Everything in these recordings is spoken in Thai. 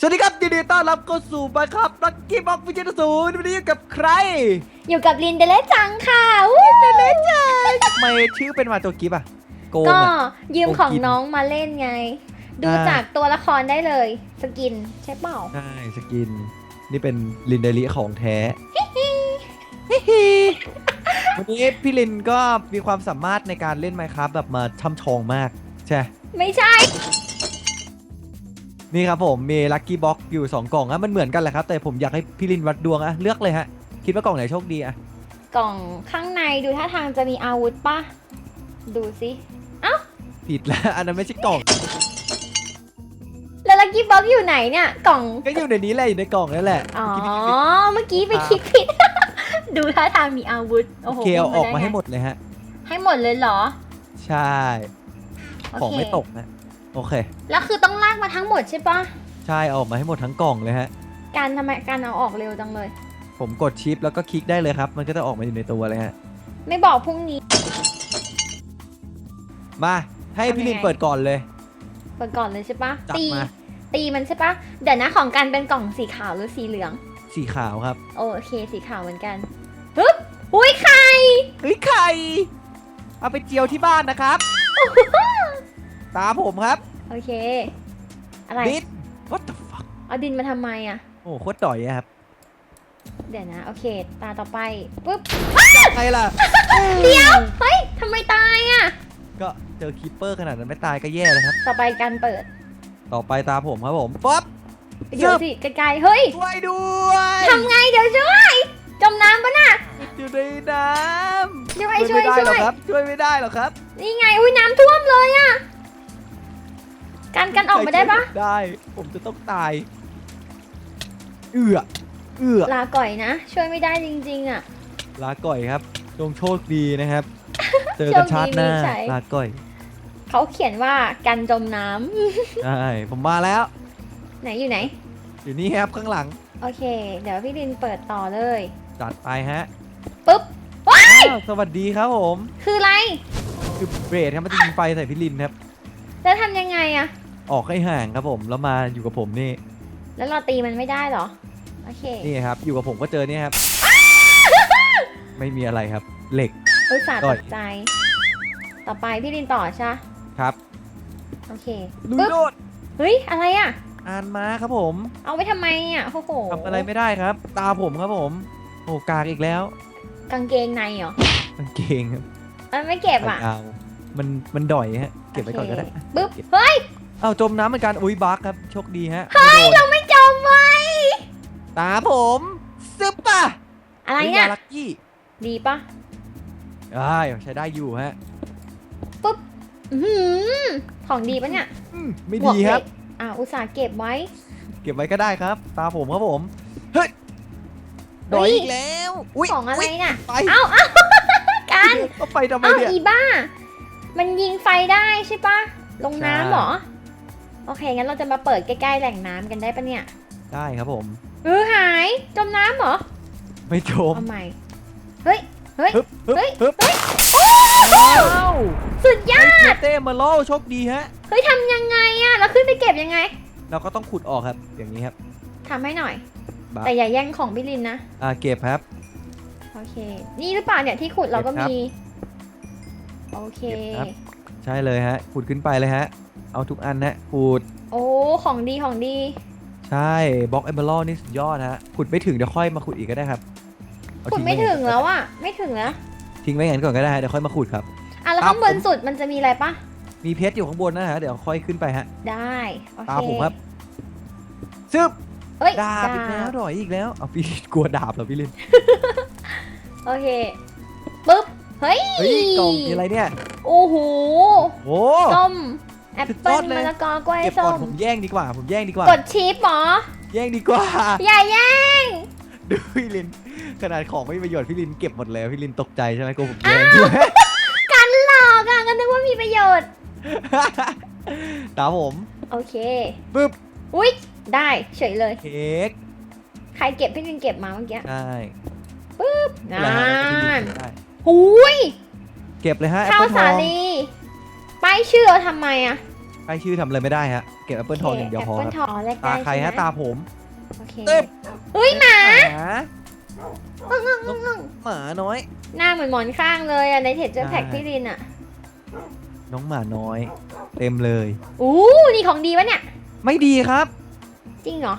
สวัสดีครับยินดีต้อนรับเข้าสู่ไปครับลักกี้บ็อกวิจิตรศูนย์วันนี้อยู่กับใครอยู่กับลินเดเลจังค่ะอู้เดเลจังทำไมชื่อเป็นมาตัวกิฟอะโกงก็อะ ยืมโกงของกิน น้องมาเล่นไง ดูอ่าจากตัวละครได้เลย สกินใช่เปล่าใช่สกิน นี่เป็นลินเดลิของแท้วันนี้พี่ลินก็มีความสามารถในการเล่นไมค์ครับแบบมาช่ำชองมาก ใช่ไม่ใช่ นี่ครับผมมีลัคกี้บ็อกอยู่ 2 กล่องอะมันเหมือนกันแหละครับ แต่ผมอยากให้พี่ลินวัดดวงอะเลือกเลยฮะ คิดว่ากล่องไหนโชคดีอะกล่องข้างในดูท่าทางจะมีอาวุธปะดูสิผิดแล้ว อันนั้นไม่ใช่กล่อง แล้วลักกี้บ็อกอยู่ไหนเนี่ยกล่อง ก็อยู่ในนี้แหละอยู่ในกล่องนั่นแหละอ๋อเมื่อกี้พี่เมื่อกี้ไปคิดผิด ดูท่าทางมีอาวุธโอ้โอโหเคเอาออกพูมาไไงให้หมดเลยฮะ ให้หมดเลยเหรอ ใช่โเคของไม่ตกนะ โอเค แล้วคือต้องลากมาทั้งหมดใช่ปะใช่เอาออกมาให้หมดทั้งกล่องเลยฮะ การทำไมการเอาออกเร็วจังเลย ผมกดชิปแล้วก็คลิกได้เลยครับ มันก็จะออกมาอยู่ในตัวเลยฮะ ไม่บอกพรุ่งนี้ มาให้พี่ลินทำยังไงเปิดก่อนเลย เปิดก่อนเลยใช่ปะจับตี มา ตีมันใช่ปะเดี๋ยวนะของกันเป็นกล่องสีขาวหรือสีเหลือง สีขาวครับโอเคสีขาวเหมือนกันฮึบอุ้ยไข่เฮ้ยไข่เอาไปเจียวที่บ้านนะครับ ตามผมครับ โอเค อะไรดิด what the fuck เอาดินมาทำไมอะ โอ้โคตรต่อยอะครับเดี๋ยวนะ โอเค ตาต่อไปปุ๊บ ใครล่ะ เดี๋ยว เฮ้ยทำไมตายอะ ก็เจอคีปเปอร์ขนาดนั้นไม่ตายก็แย่เลยครับ ต่อไปการเปิดต่อไปตามผมครับผมป๊อปเดี๋ยวสิไกลๆเฮ้ยช่วยด้วยทำไงเดี๋ยวช่วย จมน้ำปะน่ะอยู่ในน้ำช่วยช่วยไม่ได้ช่วยหรอกครับ ช่วยไม่ได้หรอกครับ นี่ไง อุ้ยน้ำท่วมเลยอะการกัน ออกมาได้ปะใครช่วยผมได้ ผมจะต้องตาย เอือเอือลาก่อยนะ ช่วยไม่ได้จริงๆอะ ลาก่อยครับจงโชคดีนะครับ เจอกันชาติหน้า โชคดีมีชัย ลาก่อยเขาเขียนว่ากันจมน้ำใช่ผมมาแล้ว ไหนอยู่ไหน อยู่นี่ครับข้างหลัง โอเค เดี๋ยวพี่ลินเปิดต่อเลย จัดไปฮะปุ๊บ อ้าวสวัสดีครับผม คืออะไร คือเบรดครับมันจะยิงไฟใส่พี่ลินครับ แล้วทำยังไงอะ ออกให้ห่างครับผมแล้วมาอยู่กับผมนี่แล้วเราตีมันไม่ได้เหรอ โอเคนี่ครับ อยู่กับผมก็เจอเนี่ยครับ ไม่มีอะไรครับ เหล็ก อุตส่าห์ก่ตอยกใจ ต่อไปพี่ลินต่อใช่ปะครับ โอเคลุยปึ๊บโดดเฮ้ย อะไรอะอ่านมาครับผมเอาไปทำไมอะโอ้โหทำอะไรไม่ได้ครับ ตาผมครับผม โอ้กากอีกแล้วกางเกงในเหรอกางเกงครับมันไม่เก็บอะยาวมันมันด่อยฮะ เก็บไว้ก่อนก็ได้ โเคปึ๊บ เฮ้ย เอ้าจมน้ำเหมือนกันอุ้ยบักครับโชคดีฮะเฮ้ยไม่โดนเราไม่จมไว้ตาผมซึบป่ะอะไรฮ้เนี่ยลักกี้ดีปะได้ใช้ได้อยู่ฮะอื้อหือของดีปะเนี่ยอืมไม่หวกดีครับเหล็กอ่าอุตส่าห์เก็บไว้ เก็บไว้ก็ได้ครับ ตาผมครับผมเฮ้ยดอยอีกแล้วอุ้ยของอะไรน่ะไปเอ้าเอ้ากันก็ไปทำไมเอ้าเนี่ยอีบ้า มันยิงไฟได้ใช่ปะลงน้ำใช่เหรอ โอเค งั้นเราจะมาเปิดใกล้ๆแหล่งน้ำกันได้ปะเนี่ยได้ครับผม เออหายจมน้ำเหรอไม่จมเอาใหม่ เฮ้ย เฮ้ย ฮึบฮึบเฮ้ย ฮึบเฮ้ยว้าวสุดยอด ไอเต้มาโลโชคดีฮะ เฮ้ยทำยังไงอะเราขึ้นไปเก็บยังไงเราก็ต้องขุดออกครับ อย่างนี้ครับ ทำให้หน่อยบักแต่อย่าแย่งของพี่ลินนะ อ่าเก็บครับ โอเค นี่หรือเปล่าเนี่ยที่ขุดเราก็เก็บครับมี โอเค เก็บครับใช่เลยฮะขุดขึ้นไปเลยฮะ เอาทุกอันนะขุดโอ้ ของดีของดี ใช่บล็อกเอเบอร์นี่สุดยอดฮะขุดไม่ถึงเดี๋ยวค่อยมาขุดอีกก็ได้ครับเอาขุดทิ้ไม่ว้ถึงแล้วอะไม่ถึงแล้วทิ้งไว้งั้นก่อนก็ได้ฮะเดี๋ยวค่อยมาขุดครับ อะแล้วครับข้างบนผมสุดมันจะมีอะไรปะมีเพชรอยู่ข้างบนนะฮะเดี๋ยวค่อยขึ้นไปฮะ ได้โอเคตามผมครับ ซึบเอ้ยดาบอีกแล้วดอยอีกแล้วเอาพี่ลินกลัวดาบเหรอพี่ลินโอเคปุ๊บ เฮ้ยเฮ้ยกล่องมีอะไรเนี่ยโอ้โหโอ้ส้มแอปสุดยเปิ้อลดเลยมะละกอกล้วยเก็บส้ก่อนมผมแย่งดีกว่า ผมแย่งดีกว่ากดชิปหรอแย่งดีกว่า อย่าแย่งดูพี่ลินขนาดของไม่มีประโยชน์พี่ลินเก็บหมดเลยพี่ลินตกใจใช่ไหมกูผมแย่งด้วยกันหลอกอะก็นึกว่ามีประโยชน์ ตามผมโอเคปึ๊บอุ๊ยได้เฉยเลย เค้กใครเก็บพี่ลินเก็บมาเมื่อกี้ใช่นอะไรฮะพี่ลิานนได้ หุยเก็บเลยฮะแอปข้าวเปิลทสาองลีป้ายชื่อเราทำไมอะใกล้ชื่อทำอะไรไม่ได้ฮะ เก็บแอปเปิลทองอย่างเดียวพอแอปเปิลคทรับองแรกตาได้ใครช่ฮะไหมตาผม โอเคเต็มเฮ้ยหมาหมาหมาน้อย หน้าเหมือนหมอนข้างเลยอะในเทจเจอร์แพ็กใช่พี่ลินอะน้องหมาน้อย เต็มเลย อู้นี่ของดีวะเนี่ย ไม่ดีครับ จริงเหรอ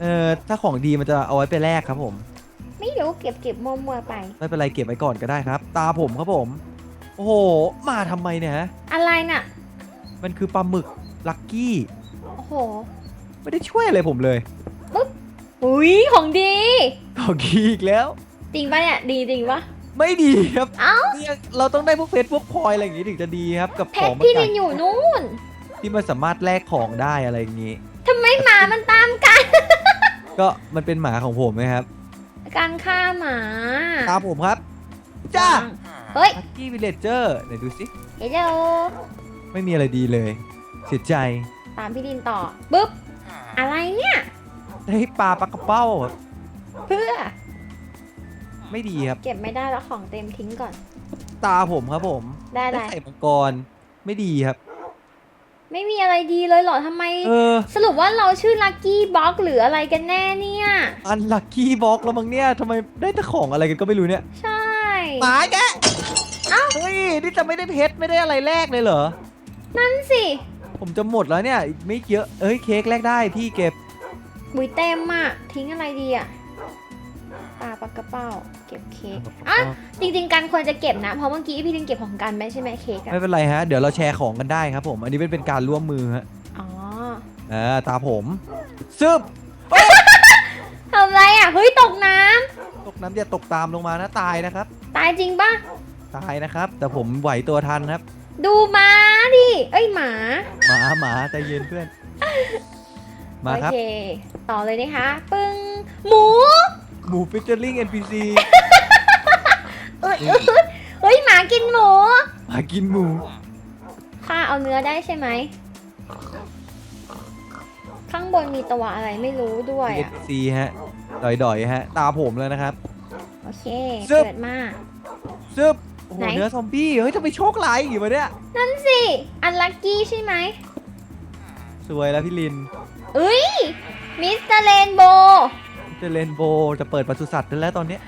เออถ้าของดีมันจะเอาไว้ไปแลกครับผม ไม่รู้เก็บเก็บมัวมัวๆไป ไม่เป็นไรเก็บไว้ก่อนก็ได้ครับ ตาผมครับผม โอ้โห มาทำไมเนี่ยฮะอะไรน่ะ มันคือปลาหมึกลักกี้ โอ้โห ไม่ได้ช่วยอะไรผมเลยอุ้ยของดีของดีอีกแล้ว จริงปะเนี่ย ดีจริงปะ ไม่ดีครับเอ้า เนี่ยเราต้องได้พวกเพชรพวกพลอยอะไรอย่างงี้ถึงจะดีครับ กับเพขอชงรบางพี่อย่าลิงนอยู่นู่นที่มันสามารถแลกของได้อะไรอย่างงี้ ทำไมหมามันตามกัน ก็มันเป็นหมาของผมนะครับ การฆ่าหมาตามผมครับ จ้าเฮ้ยลักกี้วิลเลจเจอร์ไหนดูสิเฮลโลไม่มีอะไรดีเลย เสียใจ ตามพี่ลินต่อปุ๊บอะไรเนี่ยได้ปลาปลากระเป้า เพื่อไม่ดีครับ เก็บไม่ได้แล้วของเต็มทิ้งก่อน ตาผมครับผม ได้ได้ได้ไข่มังกร ไม่ดีครับ ไม่มีอะไรดีเลยเหรอทำไม เออ สรุปว่าเราชื่อลั c กี้บ็อกหรืออะไรกันแน่เนี่ย อันลักกี้บ็อกแล้วมั้งเนี่ยทำไมได้แต่ของอะไรกันก็ไม่รู้เนี่ยใช่ หมาแกเฮ้ยนี่จะไม่ได้เพชรไม่ได้อะไรแลกเลยเหรอ นั่นสิผมจะหมดแล้วเนี่ยอีกไม่เยอะเอ้ยเค้กแลกได้พี่เก็บ บุยเต็มอะทิ้งอะไรดีอะ ปลาปลากระเป้า เก็บเค้กอะจริง ๆกันควรจะเก็บนะ เพราะเมื่อกี้พี่ลินเก็บของกันไม่ใช่ไหมเค้กอะไม่เป็นไรฮะ เดี๋ยวเราแชร์ของกันได้ครับผม อันนี้เป็นเป็นการร่วมมือฮะ อ๋ออ่าตาผมซึบทำไรอะ เฮ้ยตกน้ำตกน้ำอย่าตกตามลงมานะตายนะครับตายจริงปะตายนะครับ แต่ผมไหวตัวทันครับ ดูม้าดิ เอ้ยหมา หมาหมาใจเย็นเพื่อน มาครับ โอเค ต่อเลยนะคะ ปึ้ง หมู หมูฟิชเจอริง NPC เอ้ยเอ้ยเฮ้ยหมากินหมูหมากินหมูข้าเอาเนื้อได้ใช่ไหม ข้างบนมีตัวอะไรไม่รู้ด้วยอะ NPC ฮะดอยๆฮะ ตาผมแล้วนะครับ โอเค ซึบเกิดมา ซึบโอ้โหไหน เนื้อซอมบี้เฮ้ยทำไมโชคร้ายอย่างงี้วะเนี่ยนั่นสิ อันลัคกี้ใช่ไหมสวยแล้วพี่ลินเอ้ย มิสเตอร์เรนโบ จะเลนโบจะเปิดปศุสัตว์ได้แล้วตอนเนี้ย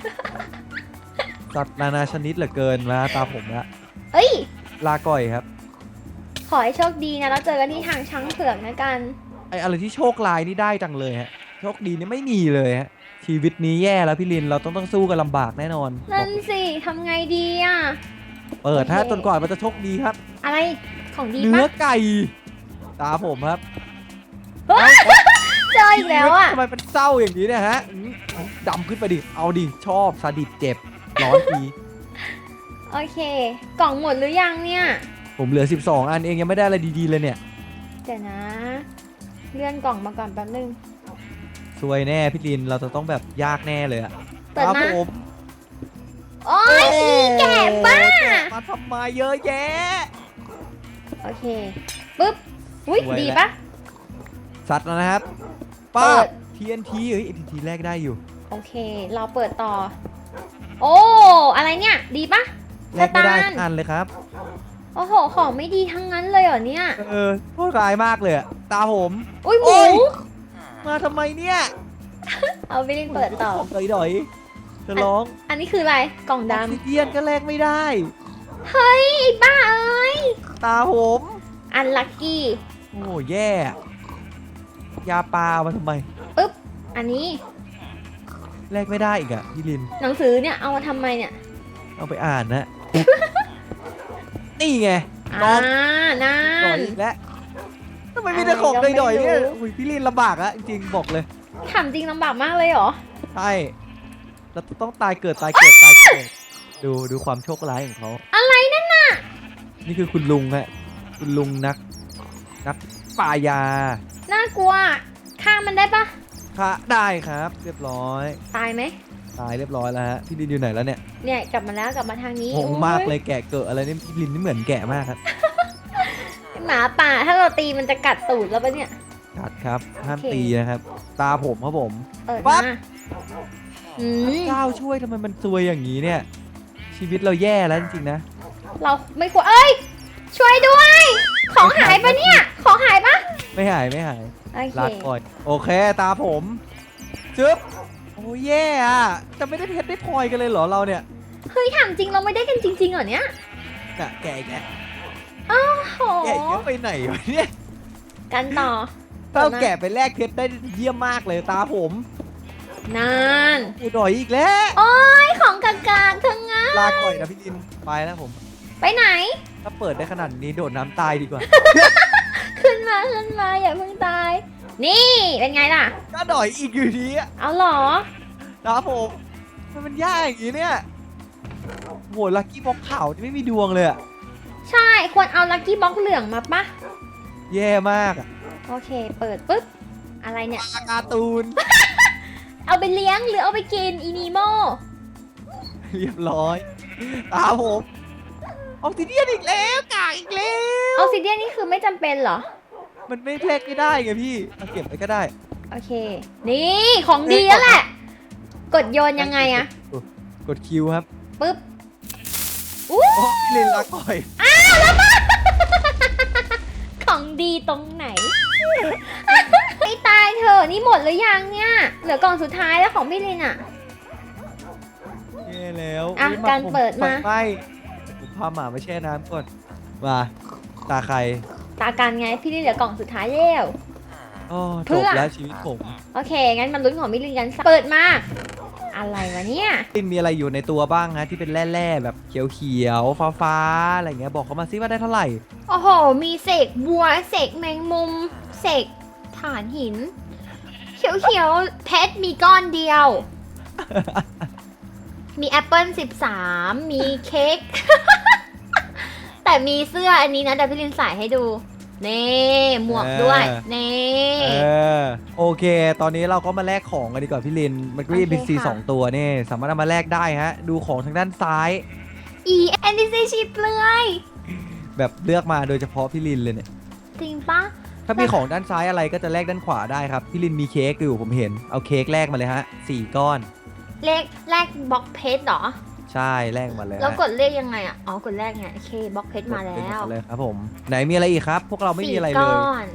สัตว์นานาชนิดเหลือเกินมาตาผมละเอ้ย ลาก่อยครับ ขอให้โชคดีนะ แล้วเจอกันที่ทางช้างเผือกนะกัน ไออะไรที่โชคร้ายนี่ได้จังเลยฮะ โชคดีนี่ไม่มีเลยฮะ ชีวิตนี้แย่แล้วพี่ลินเราต้องต้องสู้กันลำบากแน่นอน นั่นสิทำไงดีอะ เปิดฮะโอเค จนกว่ามันจะโชคดีครับ อะไรของดีเนื้อปะไก่ ตาผมครับเฮ้ย เจออีกแล้วอะทำไมเป็นเศร้าอย่างนี้เนี่ยฮะอืมดำขึ้นไปดิ เอาดิ ชอบซาดิสเจ็บ ร้อนทีโอเค กล่องหมดหรือยังเนี่ย ผมเหลือ 12 อันเองยังไม่ได้อะไรดีๆเลยเนี่ย เดี๋ยวนะ เลื่อนกล่องมาก่อนแป๊บนึง สวยแน่พี่ลิน เราจะต้องแบบยากแน่เลยอะเปิดครับมาผมโอ้ยอีแก่บ้า มาทำไมาเยอะแยะ โอเคปุ๊บ อุ้ยสวยดีแล้วปะสัตว์แล้วนะครับ เปิป้าด TNT เฮ้ย TNT แรกได้อยู่ โอเค เราเปิดต่อ โอ้ อะไรเนี่ย ดีปะแรกไม่ได้สตาสัร์กอันเลยครับ โอ้โห ของไม่ดีทั้งนั้นเลยเหรอเนี่ย เออโคตรร้ายมากเลยอะตาผม อุ้ยหโอ้มู ย มาทำไมเนี่ยเอาไปเล่นเปิดต่อ ดอยดอยๆจะร้องอันนี้คืออะไร กล่องออกซิดำเดียนก็แลกไม่ได้ เฮ้ยไอ้บ้าเอ้ย ตาผม อันลัคกี้ โอ้แย่อะ ยาปลามาทำไมอันนี้แลกไม่ได้อีกอะพี่ลิน หนังสือเนี่ยเอามาทำไมเนี่ยเอาไปอ่านนะ นี่ไงน้อ่าองนั่ดอยนอีกแล้วทำไมมีแต่ของอะไรก็ไม่ดอยๆเนี่ยรู้อุ้ยพี่ลินลำบากอะจริงๆบอกเลย ถามจริงลำบากมากเลยเหรอ ใช่เราต้องตายเกิดตายเกิดตายเกิด ดูดูความโชคร้ายของเขาอะไรนั่นน่ะ นี่คือคุณลุงฮะ คุณลุงนัก นักป่ายา น่ากลัวฆ่ามันได้ปะค่ะได้ครับ เรียบร้อย ตายไหมตายเรียบร้อยแล้วฮะพี่ลินอยู่ไหนแล้วเนี่ยเนี่ยกลับมาแล้วกลับมาทางนี้งงมากโอ้เลยแกะเกิดอะไรนี่พี่ลินนี่เหมือนแกะมากครับหมาป่าถ้าเราตีมันจะกัดตูดแล้วปะเนี่ย กัดครับห้ามโอเค ตีนะครับ ตาผมครับผมเปิดปั๊มาบ อืมเจ้าช่วยทำไมมันซวยอย่างนี้เนี่ย ชีวิตเราแย่แล้วจริงๆนะ เราไม่ควรเอ้ยช่วยด้วย ของหายปะเนี่ย ของหายปะ ไม่หายไม่หายโอเคลาก่อนโอเคตาผมจึ๊บโอ้แย่อะจะไม่ได้เพชรได้พลอยกันเลยเหรอเราเนี่ยเฮ้ยถามจริงเราไม่ได้กันจริงๆเหรอเนี่ยน่ะแกะอีกแกะโอ้โหแกะเยอะไปไหนวะเนี่ยกันต่อถ้าเอาแกะไปแลกเพชรได้เยี่ยมมากเลยตาผมนานอุดอยอีกแล้วโอ้ยของกากากๆทั้งนั้นลาก่อยนะพี่ลินไปแล้วผม ไปไหน ถ้าเปิดได้ขนาดนี้โดดน้ำตายดีกว่าขึ้น มาขึ้นมาอย่าเพิ่งตาย นี่เป็นไงล่ะ ก็ดอยอีกอยู่ดีอะเอาเหรอตาผมมันมันยากอย่างนี้เนี่ยโหลักกี้บ็อกขาวที่ไม่มีดวงเลยอะใช่ควรเอาลั c กี้บ็อกเหลืองมาปะแย่มากอะโอเค เปิดปุ๊บอะไรเนี่ย ปลาการ์ตูน เอาไปเลี้ยงหรือเอาไปกินอีนีโมเรียบร้อยตาผมออกซิเดียนอีกแล้วกากอีกแล้ว ออกซิเดียนนี่คือไม่จำเป็นเหรอ มันไม่แลกไม่ได้ไงพี่เอาเก็บไปก็ได้โอเค นี่ของดีแล้วแหละ กดโยนยังไงอะกดคิวครับปุ๊บอู้โอ้พี่ลินลาก่อยของดีตรงไหน ไม่ตายเถอะนี่หมดหรือยังเนี่ย เหลือกล่องสุดท้ายแล้วของพี่ลินอะ แย่แล้วอะอุ๊ยการผเปิดมา ไฟไหม้ผมพาหมามาแช่น้ำก่อนมาตาใคร ตาการไงพี่ลินเหลือกล่องสุดท้ายแล้วโอ้เพื่จอบแล้วชีวิตผมโอเค งั้นมาลุ้นของพี่ลินกันเปิดมา อะไรวะเนี่ย ลินมีอะไรอยู่ในตัวบ้างฮะที่เป็นแร่ๆแบบเขียวๆฟ้าๆอะไรเงี้ยบอกเขามาซิว่าได้เท่าไหร่โอ้โห มีเสกบัว เสกแมงมุม เสกฐานหิน เขียวๆ เพชรมีก้อนเดียว มีแอปเปิล13 มีเค้ก แต่มีเสื้ออันนี้นะเดี๋ยวพี่ลินใส่ให้ดูนี่หมวกด้วยนี่เออโอเค ตอนนี้เราก็มาแลกของกันดีกว่าพี่ลินมันก็มีโอเค NPC ค่ะสองตัวนี่สามารถเอามาแลกได้ฮะ ดูของทางด้านซ้าย อีแอนดิซีชีเปลือยแบบเลือกมาโดยเฉพาะพี่ลินเลยเนี่ยจริงปะถ้ามีของด้านซ้ายอะไรก็จะแลกด้านขวาได้ครับ พี่ลินมีเค้กอยู่ผมเห็น เอาเค้กแลกมาเลยฮะสี่ก้อน เลขแลกบล็อกเพชรเหรอ ใช่แลกมาเลยแล้วฮะกดเลขยังไงอะ อ๋อ กดแรกไง โอเคบล็อกเพชรมาแล้เป็นหวดเลยครับผม ไหนมีอะไรอีกครับ พวกเราไม่มีอะไรเลสี่ยก้อน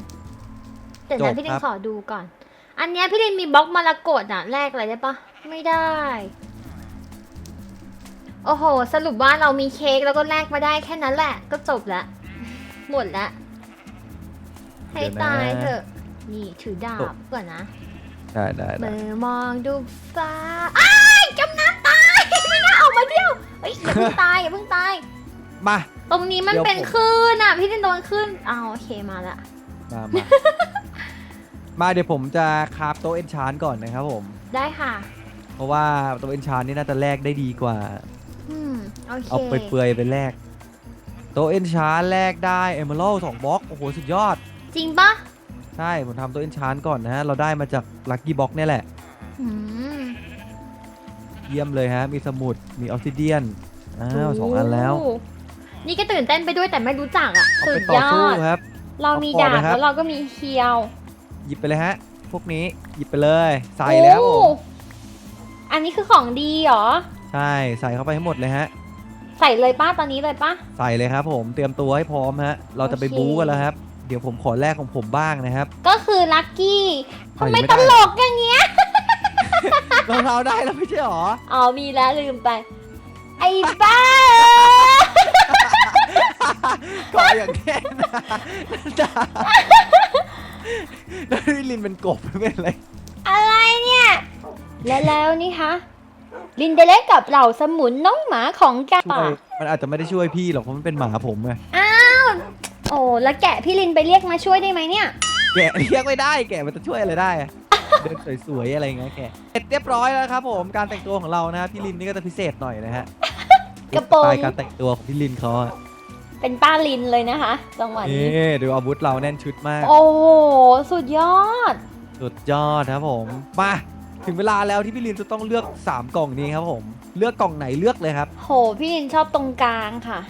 แต่จนั้นบพี่ลิคนรับขอดูก่อน อันเนี้ยพี่ลินมีบล็อกมรกตอะแลกอะไรได้ปะไม่ได้ โอ้โห สรุปว่าเรามีเค้กแล้วก็แลกมาได้แค่นั้นแหละ ก็จบละหมดละให้ตายเถอะ นี่ถือดาบก่อนนะ ได้ได้ได้เมื่อมองดูฟ้าอ้ายจมน้ำ ตายไม่น่าออกมาเที่ยวเฮ้ยอย่าเพิ่งตายอย่าเพิ่งตาย มา ตรงนี้มันเดี๋ยวเป็นผมคลื่นอะ พี่ลินโดนคลื่นอ้าวโอเคมาละมามา มาเดี๋ยวผมจะคราฟโต๊ะเอนชานก่อนนะครับผม ได้ค่ะ เพราะว่าโต๊ะเอนชานนี่น่าจะแลกได้ดีกว่า อืมโอเคเอาไปเปลือยๆไปแลกโต๊ะเอนชานแลกได้เอเมอรัลสองบล็อกโอ้โหสุดยอด จริงปะใช่ผมทำโต๊ะเอนชานก่อนนะฮะ เราได้มาจากลัคกี้บ็อกนี่ยแหละ อืม เยี่ยมเลยฮะ มีสมุด มีออ s ซิเดียน อ้าวสองอันแล้วโนี่ก็ตื่นเต้นไปด้วยแต่ไม่รู้จักอะเอาสุไปดต่อยอสู้ด ครับ เรามีเอาของดาบเลยครับ แล้วเราก็มีเคียวหยิบไปเลยฮะ พวกนี้ หยิบไปเลย ใส่แล้วผโอ้มอันนี้คือของดีเหรอ ใช่ ใส่เข้าไปให้หมดเลยฮะ ใส่เลยป้าตอนนี้เลยป้า ใส่เลยครับผม เตรียมตัวให้พร้อมฮะ เราจะไปโอเค บู๊กันแล้วครับ เดี๋ยวผมขอแลกของผมบ้างนะครับ ก็คือลัคกี้ทำไมเอายังไม่ตได้ลกอย่างเงี้ย รองเท้าได้แล้วไม่ใช่หรอ อ๋อมีแล้วลืมไป ไอ้บ้าก่ออย่างแน่นะจ้าแล้วนี่ลินเป็นกบไม่เป็นไร อะไรเนี่ย และแล้วนี่คะ ลินเดเล็กกับเหล่าสมุนน้องหมาของแกช่วป่ายมันอาจจะไม่ได้ช่วยพี่หรอกเพราะมันเป็นหมาผมไง อ้าว โอ้แล้วแกะพี่ลินไปเรียกมาช่วยได้ไหมเนี่ย แกะเรียกไม่ได้ แกะมันจะช่วยอะไรได้อะเดิน สวยๆอะไรเงี้ยแกะเสร็จเรียบร้อยแล้วครับผมการแต่งตัวของเรานะพี่ลินนี่ก็จะพิเศษหน่อยนะฮะกระโปรง สไตล์การแต่งตัวของพี่ลินเขาอะเป็นป้าลินเลยนะคะจังหวะนี้ นี่ดูอาวุธเราแน่นชุดมาก โอ้โห สุดยอด สุดยอดครับผมมาถึงเวลาแล้วที่พี่ลินจะต้องเลือก 3 กล่องนี้ครับผม เลือกกล่องไหนเลือกเลยครับโห พี่ลินชอบตรงกลางค่ะ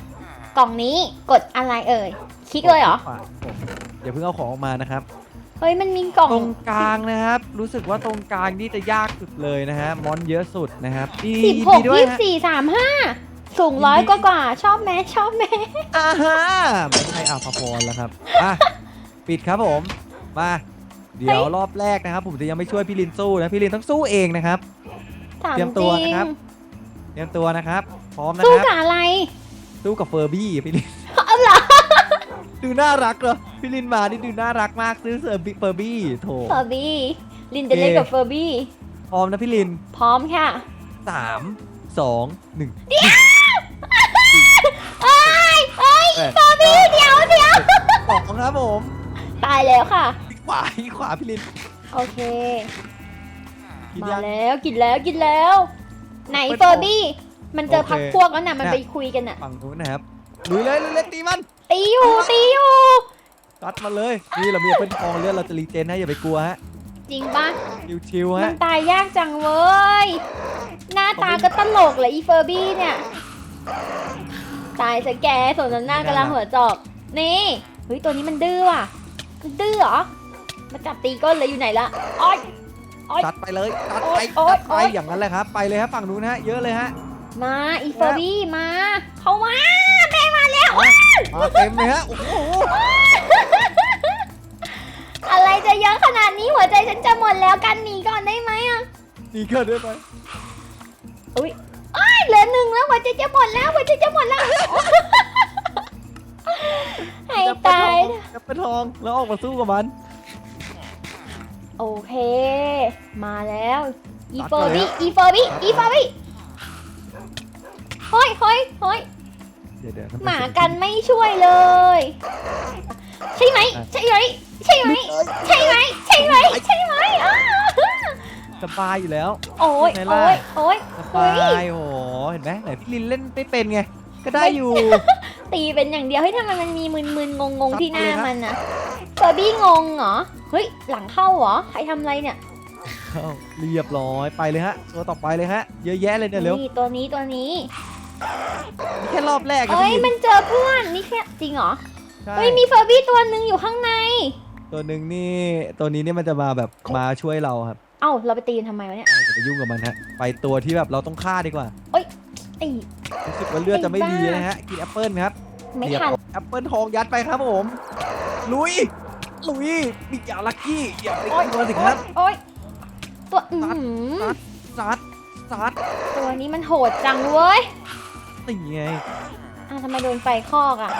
กล่องนี้กดอะไรเอ่ย คลิกเลยเหรอผมอย่าเพิ่งเอาของออกมานะครับ เฮ้ยมันมีกล่องตรงกลางนะครับ รู้สึกว่าตรงกลางนี่จะยากสุดเลยนะฮะมอนเยอะสุดนะครับดีสิบหกดีด้วยยี่ฮะ สี่สามห้าสูงร้อยกว่ากว่าชอบไหมชอบไหมอ่าฮะไม่ใช่อาภพรแล้วครับอะปิดครับผมมา เดี๋ยวรอบแรกนะครับ ผมจะยังไม่ช่วยพี่ลินสู้นะพี่ลินต้องสู้เองนะครับ ถามเตรียมจตัวริงนะครับ เตรียมตัวนะครับ พร้อมนะสู้ครับกับอะไร สู้กับเฟอร์บี้พี่ลิน เอาเหรอ ดูน่ารักเหรอพี่ลินมานี่ดูน่ารักมากซื้อเซอร์บี้เฟอร์บี้โถ เฟอร์บี้ ลินจะเล่นกับเฟอร์บี้ พร้อมนะพี่ลินพร้อมค่ะ สามสองหนึ่งเอ้ยเอ้ยเอ้ยเฟอร์บี้เดี๋ยวเดี๋ยวสองครับผมตายแล้วค่ะที่ขวาที่ขวาพี่ลินโอเคกินมายัง แล้วกินแล้วกินแล้ว ไหนไม่เฟอร์บี้ มันเจอโอเคพักพวกแล้วน่ะมันน่ะไปคุยกันน่ะ ฝั่งนู้นนะครับลุยเลยลุยเลยตีมัน ตีอยู่ตีอยู่ตัดมาเลย นี่เรามีเป็นทองเลือดเราจะรีเจนให้อย่าไปกลัวฮะ จริงปะชิวๆมัฮะ นตายยากจังเว้ย หน้าตาก็ตลกเลยอีเฟอร์บี้เนี่ย ตายซะแกส่วนหน้ากำลังหัวจอก นี่เฮ้ยตัวนี้มันดื้อว่ะมันดื้อเหรอมาจับตีก้นเลยอยู่ไหนละอ้อย โอ๊ยตัดไปเลยตัดโอ๊ไปยโอ๊ยตัดไปโอ๊ยอย่างนั้นเลยครับ ไปเลยฮะฝั่งนู้นฮะ เยอะเลยฮะ มาอีเฟอร์บี้มา เข้ามาแม่มา แล้วมามาเต็มเลยฮะ โอ้โหอะไรจะเยอะขนาดนี้หัวใจฉันจะหมดแล้วกันหนีก่อนได้ไหมอะนี่เกิดได้ไหมอุ้ยอ้ายเหลือหนึ่งแล้วหัวใจจะหมดแล้วหัวใจจะหมดแล้วให้ตายจะเป็นทอง แล้วออกมาสู้กับมัน โอเค มาแล้วอีตัดเฟอร์เลยบี้อะอีเฟอร์บี้ตัดอีเฟอร์บี้เฮ้ยเฮ้ยเฮ้ย เดี๋ยวเดี๋ยวหมากันไม่ช่วยเลย ใช่ไหมใช่ไหมใช่ไหมใช่ไหมใช่ไหมใช่ไหมอ้าสบายอยู่แล้ว โอ้ยใช่ไหมโอ้ล่ะยโอ้ยสเฮ้บายยโอ้โหเห็นไหมไหนพี่ลินเล่นไม่เป็นไงก็ได้อยู่ ตีเป็นอย่างเดียวเฮ้ยทำไมมันมีมึนๆงงๆที่หน้าครับมันอะเฟอร์บี้งงเหรอเฮ้ยหลังเข้าเหรอใครทำอะไรเนี่ยเข้าเรียบร้อยไปเลยฮะตัวต่อไปเลยฮะเยอะแยะเลยเนี่ยเร็วนี่ตัวนี้ตัวนี้นี่ แค่รอบแรกนะเอ้ยพี่ลินมันเจอเพื่อนนี่แค่จริงเหรอใช่เฮ้ยมีเฟอร์บี้ตัวหนึ่งอยู่ข้างใน ตัวหนึ่งนี่ตัวนี้เนี่ยมันจะมาแบบมาช่วยเราครับเอ้าเราไปตีมันทำไมวะเนี่ยอย่าไปยุ่งกับมันฮะไปตัวที่แบบเราต้องฆ่าดีกว่าไอ้ รู้สึกว่าเลือดจะไม่ไอ้ดีบ้านะฮะกินแอปเปิลครับไม่เรียบทันร้อยแอปเปิลทองยัดไปครับผม ลุยลุยมีอย่าลักกี้อย่าไปโอ๊ย กลัวสิครับ โอ๊ยตัวอื้อหือซัดซัดตัวนี้มันโหดจังเว้ย ตีไงอ้าวทำไมโดนไฟคอกอะ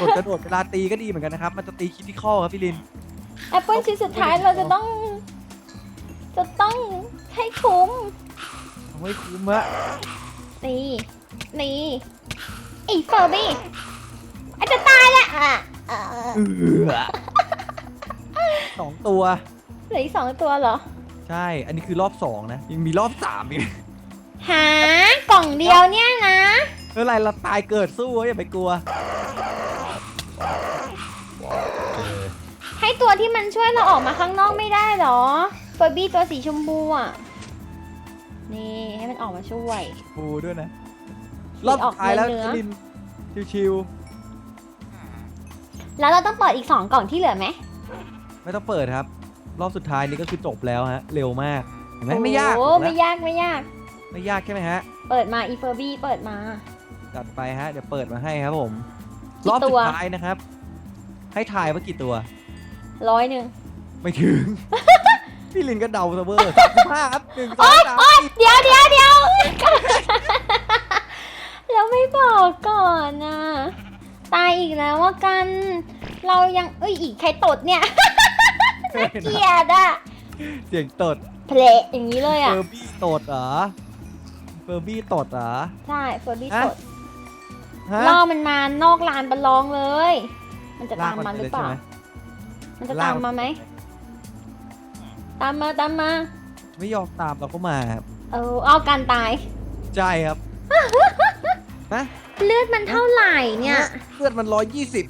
กดกระโดดเวลาตีก็ดีเหมือนกันนะครับ มันจะตีคิดที่ข้อครับพี่ลิน แอปเปิลชิ้นสุดท้ายเราจะต้อง จะต้องให้คุ้ม เอาไว้คุ้มฮะนี่ นี่ไอ้เฟอร์บี้อาจจะตายแล้วอะอะเออสองตัวเหลืออีกสองตัวเหรอ ใช่ อันนี้คือรอบสองนะ ยังมีรอบสามอีก หากล่องเดียวเนี่ยนะเมื่อไหรเราตายเกิดสู้เว้ยอย่าไปกลัว ให้ตัวที่มันช่วยเราออกมาข้างนอกไม่ได้เหรอเฟอร์บี้ตัวสีชมพูอะ นี่ให้มันออกมาช่วย ปูด้วยนะสีรอบอสุอกดท้ายแล้วเนื้อพี่ลินชิวแล้วเราต้องเปิดอีกสองกล่องที่เหลือไหม ๆไม่ต้องเปิดครับ รอบสุดท้ายนี้ก็คือจบแล้วฮะ เร็วมากเห็นไหมไม่ยากโอ้บอกแล้วไม่ยากไม่ยาก ไม่ยากใช่ไหมฮะ เปิดมาอีเฟอร์บี้เปิดมา จัดไปฮะ เดี๋ยวเปิดมาให้ครับผม กี่รอบตัสุว ดท้ายนะครับ ให้ทายว่ากี่ตัว ร้อยหนึ่งไม่ถึง พี่ลินก็เดาเซะเวอร์สามสิบห้าครับหนึ่งสองสามสี่เดี๋ยวเดี๋ยวเดี๋ยว แล้วไม่บอกก่อนนะตายอีกแล้วว่ากัน เรายังเอ้ยอีกใครตดเนี่ย เกลียดอะเสียงตดเพลอย่างนี้เลยเฟอะอร์บี้ตดเหรอ เฟอร์บี้ตดเหรอ ใช่เฟอร์บี้ฮะตดฮะล่อมันมานอกลานประลองเลย มันจะตามลกมาหรือเปใช่ล่าไหมมันจะตามมาไหม ตามมาตามมาไม่ยอมตามเราก็มาครับเออเอาการตาย ใช่ครับฮะเลือดมันเท่าไหร่เนี่ยเลือดมันร้อยยี่สิบ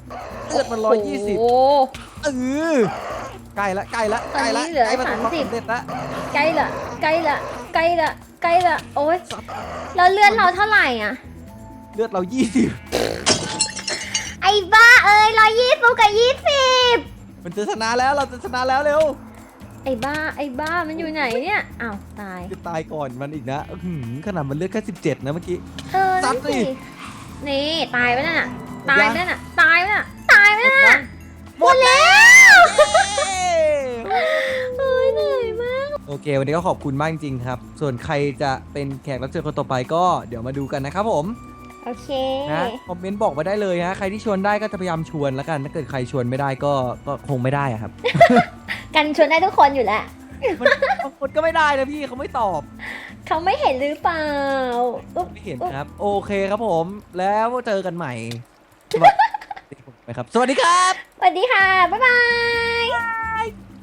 เลือดมันร้อยยี่สิบโอ้โห เออใกล้ละใกล้ละใกล้ละตอนนี้เหลือใกล้ประสบความ30สำเร็จละใกล้ละใกล้ละใกล้ละ ใกล้ละโอ้ยแล้วเลือดเราเท่าไหร่อะ เลือดเรายี่สิบไอ้บ้าเอ้ยร้อยยี่สิบกับยี่สิบมันจะชนะแล้วเราจะชนะแล้วเร็วไอ้บ้าไอ้บ้ามันอยู่ไหนเนี่ยอ้าวตายจะตายก่อนมันอีกนะอื้อหือขนาดมันเลือดแค่17 นะเมื่อกี้ เออซันั่ดนสิ สินี่ตายไปนั่นน่ะตายไปนั่นน่ะตายไปนั่นน่ะ เควันนี้ก็ขอบคุณมากจริงๆครับ ส่วนใครจะเป็นแขกรับเชิญคนต่อไปก็เดี๋ยวมาดูกันนะครับผมโอเคนะคอมเมนต์บอกมาได้เลยฮะใครที่ชวนได้ก็จะพยายามชวนแล้วกันถ้าเกิดใครชวนไม่ได้ก็ก็คงไม่ได้อะครับ กันชวนได้ทุกคนอยู่แหละมันบางคนก็ไม่ได้นะพี่เขาไม่ตอบ เขาไม่เห็นหรือเปล่าอุ๊บไม่เห็นครับ โอเคครับผม แล้วเจอกันใหม่สวัสดีครับ สวัสดีครับ สวัสดีค่ะ บ๊ายบาย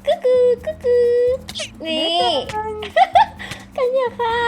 กึกกึกกึกกึกนี่กันอย่าค่ะ